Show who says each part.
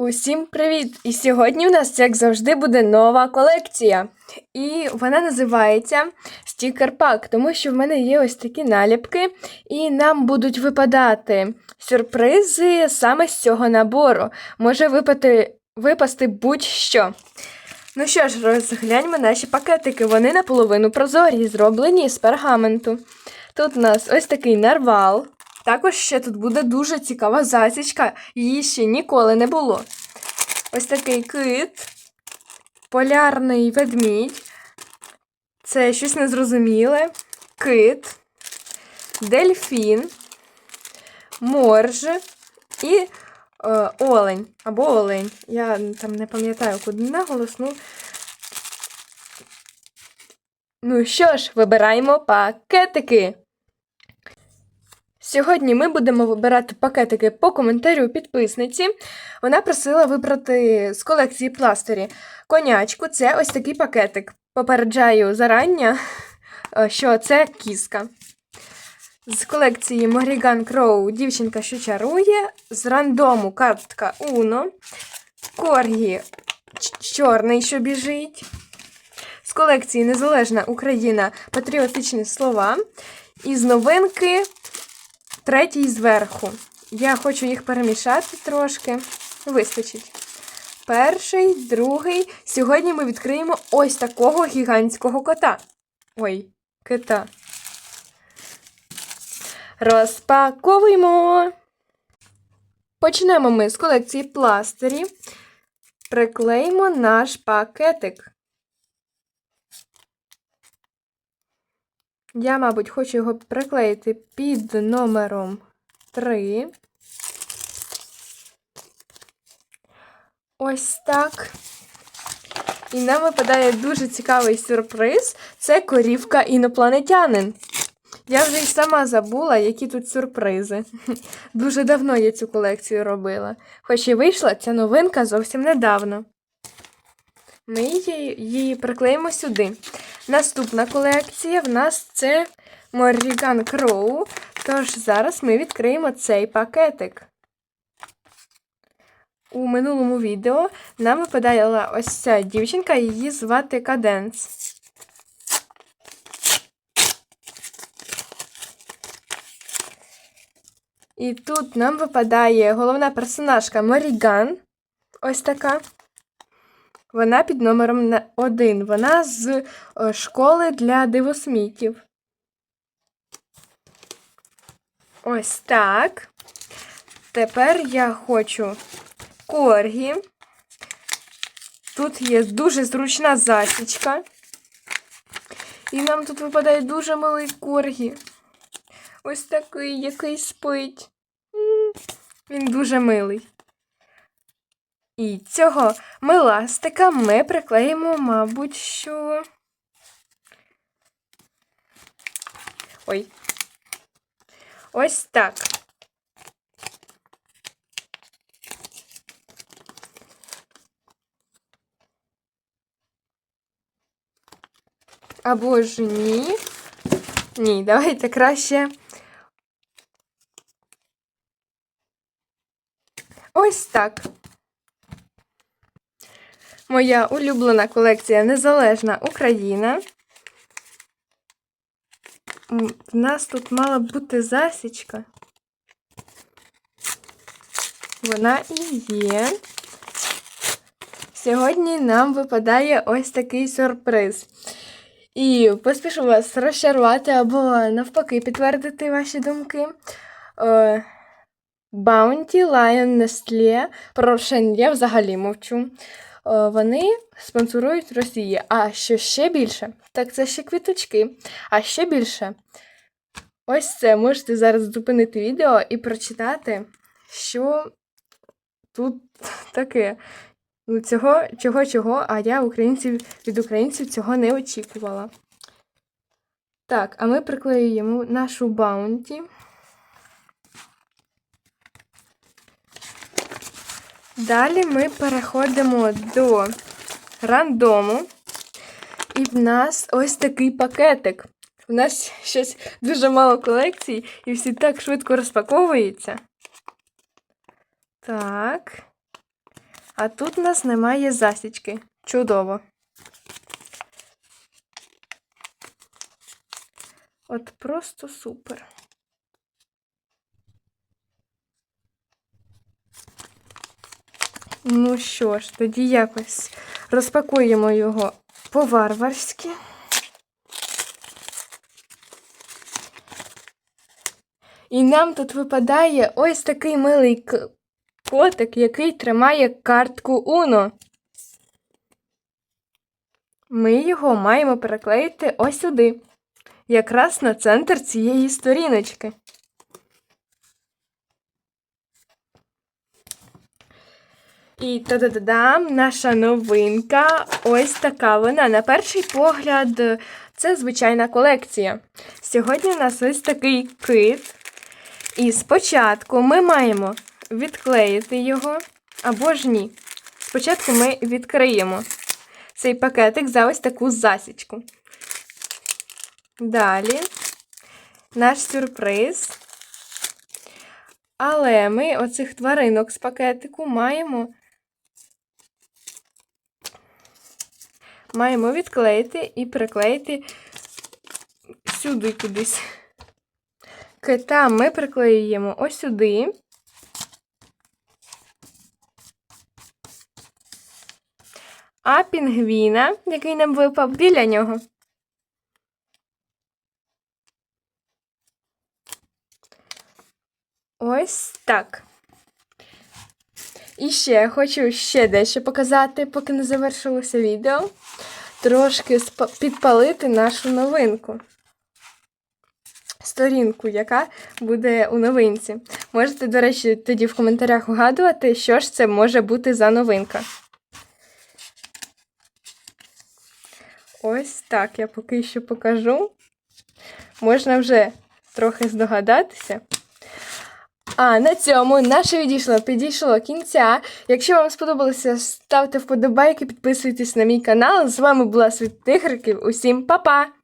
Speaker 1: Усім привіт! І сьогодні у нас, як завжди, буде нова колекція. І вона називається Стікер Пак, тому що в мене є ось такі наліпки, і нам будуть випадати сюрпризи саме з цього набору. Може випати, випасти будь-що. Ну що ж, розгляньмо наші пакетики. Вони наполовину прозорі, зроблені з пергаменту. Тут у нас ось такий нарвал. Також ще тут буде дуже цікава засічка, її ще ніколи не було. Ось такий кит, полярний ведмідь. Це щось незрозуміле. Кит, дельфін, морж і е, олень або олень. Я там не пам'ятаю, куди наголосну. Ну що ж, вибираємо пакетики. Сьогодні ми будемо вибирати пакетики по коментарю підписниці. Вона просила вибрати з колекції пластирі конячку. Це ось такий пакетик. Попереджаю зарання, е, що це кіска. З колекції Morrigan Crow дівчинка, що чарує. З рандому картка Uno. Коргі чорний, що біжить. З колекції Незалежна Україна патріотичні слова. І з новинки третій зверху. Я хочу їх перемішати трошки. Вистачить. Перший, другий. Сьогодні ми відкриємо ось такого гігантського кота. Ой, кита. Розпаковуємо. Почнемо ми з колекції пластирі. Приклеїмо наш пакетик. Я, мабуть, хочу його приклеїти під номером 3. Ось так. І нам випадає дуже цікавий сюрприз. Це корівка інопланетянин. Я вже й сама забула, які тут сюрпризи. Дуже давно я цю колекцію робила. Хоч і вийшла ця новинка зовсім недавно. Ми її, приклеїмо сюди. Наступна колекція в нас це Morrigan Crow. Тож зараз ми відкриємо цей пакетик. У минулому відео нам випадала ось ця дівчинка, її звати Каденс. І тут нам випадає головна персонажка Моріган. Ось така. Вона під номером 1. Вона з е, школи для дивосмітів. Ось так. Тепер я хочу коргі. Тут є дуже зручна засічка. І нам тут випадає дуже милий коргі. Ось такий, який спить. Він дуже милий. І цього миластика ми приклеїмо, мабуть, що. Ой. Ось так. Або ж ні. Ні, давайте краще. Ось так. Моя улюблена колекція Незалежна Україна. В нас тут мала бути засічка. Вона і є. Сьогодні нам випадає ось такий сюрприз. І поспішу вас розчарувати або навпаки підтвердити ваші думки. Bounty, Lion, Nestle. Про я взагалі мовчу. Е, Вони спонсорують Росії. А що ще більше? Так це ще квіточки. А ще більше. Ось це можете зараз зупинити відео і прочитати, що тут таке. Ну, цього, чого, чого, а я українців від українців цього не очікувала. Так, а ми приклеюємо нашу баунті. Далі ми переходимо до рандому. І в нас ось такий пакетик. У нас щось дуже мало колекцій, і всі так швидко розпаковуються. Так. А тут у нас немає засічки. Чудово. От просто супер. Ну що ж, тоді якось розпакуємо його по-варварськи. І нам тут випадає ось такий милий котик, який тримає картку Уно. Ми його маємо переклеїти ось сюди, якраз на центр цієї сторіночки. І та-да-да-дам, наша новинка. Ось така вона. На перший погляд, це звичайна колекція. Сьогодні у нас ось такий кит. І спочатку ми маємо відклеїти його, або ж ні. Спочатку ми відкриємо цей пакетик за ось таку засічку. Далі наш сюрприз. Але ми оцих тваринок з пакетику маємо маємо відклеїти і приклеїти сюди кудись. Кита ми приклеюємо ось сюди. А пінгвіна, який нам випав біля нього. Ось так. І ще хочу ще дещо показати, поки не завершилося відео. Трошки підпалити нашу новинку. Сторінку, яка буде у новинці. Можете, до речі, тоді в коментарях угадувати, що ж це може бути за новинка. Ось так я поки що покажу. Можна вже трохи здогадатися. А на цьому наше відійшло підійшло кінця. Якщо вам сподобалося, ставте вподобайки, підписуйтесь на мій канал. З вами була Світ Тигриків. Усім па-па!